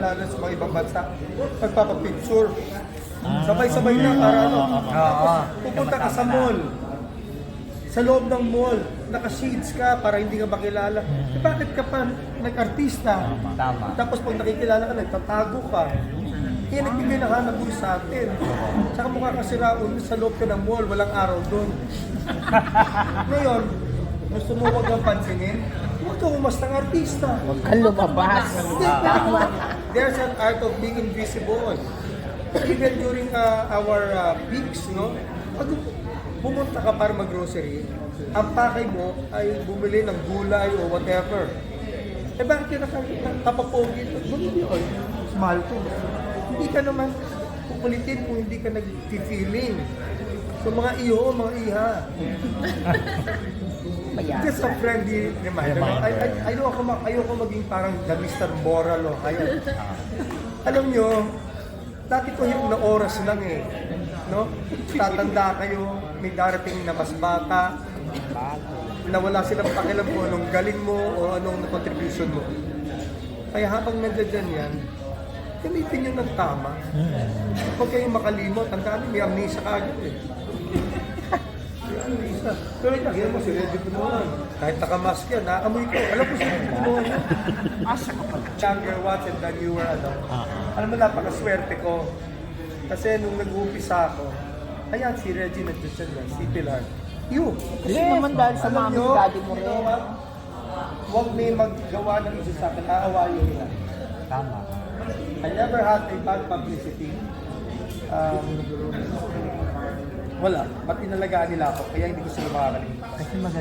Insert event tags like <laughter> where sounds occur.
lalo sa mga ibang bansa, magpapapicture. Sabay-sabay na para ano. Pupunta ka sa mall. Sa loob ng mall, naka-shades ka para hindi ka makilala. Eh, bakit ka pa nag-artista? Tama. Tapos pag nakikilala ka, nagtatago ka. Yan nagbigay ng hanap buhay sa atin. Tsaka mukha ka siraun sa loob ka ng mall, walang araw doon. <laughs> Ngayon, gusto mo wag kang pansinin, huwag ka umastang artista. Ang lumabas. There's an art of being invisible. Even during uh, our uh, peaks, no? Pag pumunta ka para mag-grocery, ang pakay mo ay bumili ng gulay o whatever. Eh bakit ka nakapapogi? Ay, mahal to. Hindi ka naman kukulitin kung hindi ka nag-feeling. So mga iyo, mga iha. <laughs> Just a friendly reminder. Ay, ay, ayoko, ma- ayoko maging parang the Mr. Moral o ayun. <laughs> Alam nyo, dati ko yung na oras lang eh. No? Tatanda kayo, may darating na mas bata, na wala silang pakialam kung anong galing mo o anong contribution mo. Kaya habang nandiyan yan, gamitin nyo ng tama. Huwag kayong makalimot. Tandaan nyo, may amnesia ka agad eh. May amnesia. Pero yan mo si Reggie Punuan. Kahit nakamask yan, naamoy ko. Alam ko si Reggie Punuan yan. Asa ka pa. Younger watch and then you were ano. Alam mo, napakaswerte ko. Kasi nung nag-uumpisa ako, ayan, si Reggie nandiyan siya, si Pilar. You! Kasi naman dahil sa mami nyo, ni daddy mo you rin. know what? Huwag may maggawa ng isa sa akin, aawayin nila. Tama. I never had a bad publicity. Um, wala. Ba't inalagaan nila ako? Kaya hindi ko sila makakalimutan. Kasi maganda